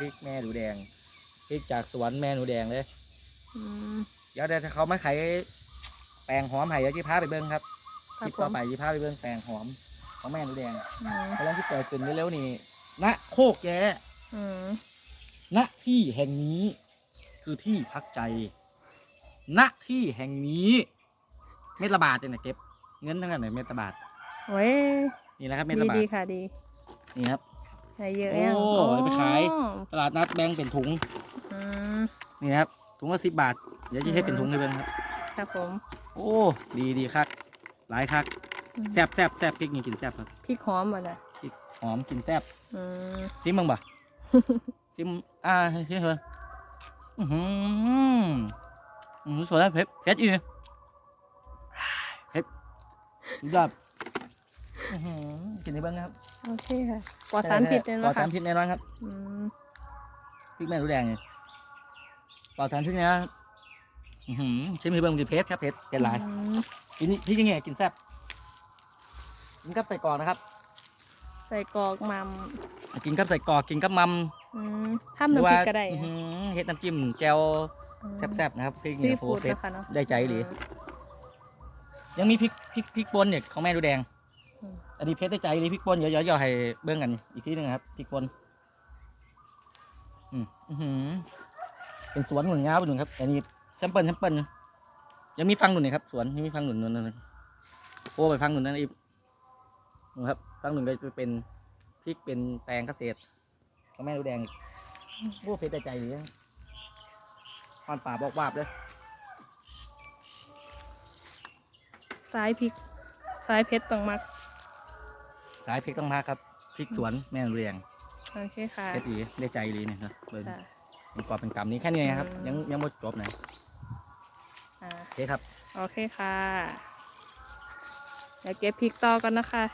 พริกแม่หนูแดงพริกจากสวนแม่หนูแดงเลยอืม เดี๋ยวเดี๋ยวถ้าเขามาขายแปลงหอมให้เดี๋ยวจีพาไปเบิ้งครับคครับลิปผต่อมไปจีพาไปเบิ้งแปลงหอมของแม่หนูแดงอืมกำลังที่เปิดขึ้นเร็วๆนี่ณโคกแย่อืมณที่แห่งนี้ คือที่พักใจณที่แห่งนี้ เม็ดละบาทเองนะเก็บ เงินทั้งนั้นเลยเม็ดละบาทเว้ยนี่นะครับเม็ดดีละบาทดีค่ะดี นี่ครับ ให้เยอะโอ้ยังเอาไปขาย อ๋อตลาดนัดแบงเป็นถุงอืมนี่นะครับถุงละสิบบาท เดี๋ยวจะให้เป็นถุงให้เบิ้งครับ ครับผมโอ้ดีดีคักหลายคักอืมแซ่บแซ่บแซ่บพริกนี่กินแซ่บครับพริกหอมอะนะพริกหอมกินแซ่บอืมซิมบ้างบ่ ซิมอ่าเฮ้ยเฮ้ยอือหืออือหือสวยแล้วเผ็ดเผ็ดอีกเลยเผ็ดสุดยอด อื้อหือกินในเบิ้งนะครับโอเคค่ะปลอดสารพิษเลยปลอนะดสาคะรพิษแน่นอนครับอืมพริกแม่รู้แดงเนี่ยปลอดสารพิษนะอื้อหือชิมให้เบิ้งมันจะเผ็ดครับเผ็ดเผ็ดหลาย อืมกินนี่พริกยังไงกินแซ่บกินกับใส่กรอกนะครับ ใส่กรอกมัมกินกับใส่กรอกกินกับมัมอืมทำน้ำพริกก็ได้อื้อนะหือเฮ็ดน้ำจิ้มแจ่วอืมแซ่บๆนะครับพริกซีเนี่ยโฟฟู้ดเผ็ดนะคะเนาะได้ใจดียังมีพริกพริกพริกป่นเนี่ยของแม่ดูแดง อันนี้เพชรได้ใจเลยพริกป่นเดี๋ยวเดี๋ยวให้เบิ้องกันอีกทีหนึ่งครับพริกป่นอืมอื้อหือเป็นสวนหนุนงาไปหนุนครับ อันนี้แซมเปิลแซมเปิลยังมีฟังหนุนนี่ครับสวนยังมีฟังหนุนนู่นนั่นโอ้ไปฟังหนุนนั่นอีกนะครับฟังหนุนก็จะเป็นพริกเป็นแตงเกษตรของแม่ดูแดงโอ้เพชรได้ใจเลยคอนป่าบอกวาบเลยซ้ายพริกซ้ายเพชรต้องมัก สายพริกต้องมาครับพริกสวนแม่ดูแดงโอเคค่ะเพชรดีได้ใจดีเนี่ยครับเบิ้งค่ะเป็นกอบเป็นกำนี้แค่นี้นะครับ อืม ยังยังหมดจบนะอ่า โอเคครับ โอเคค่ะ เดี๋ยวเก็บพริกต่อกันนะคะ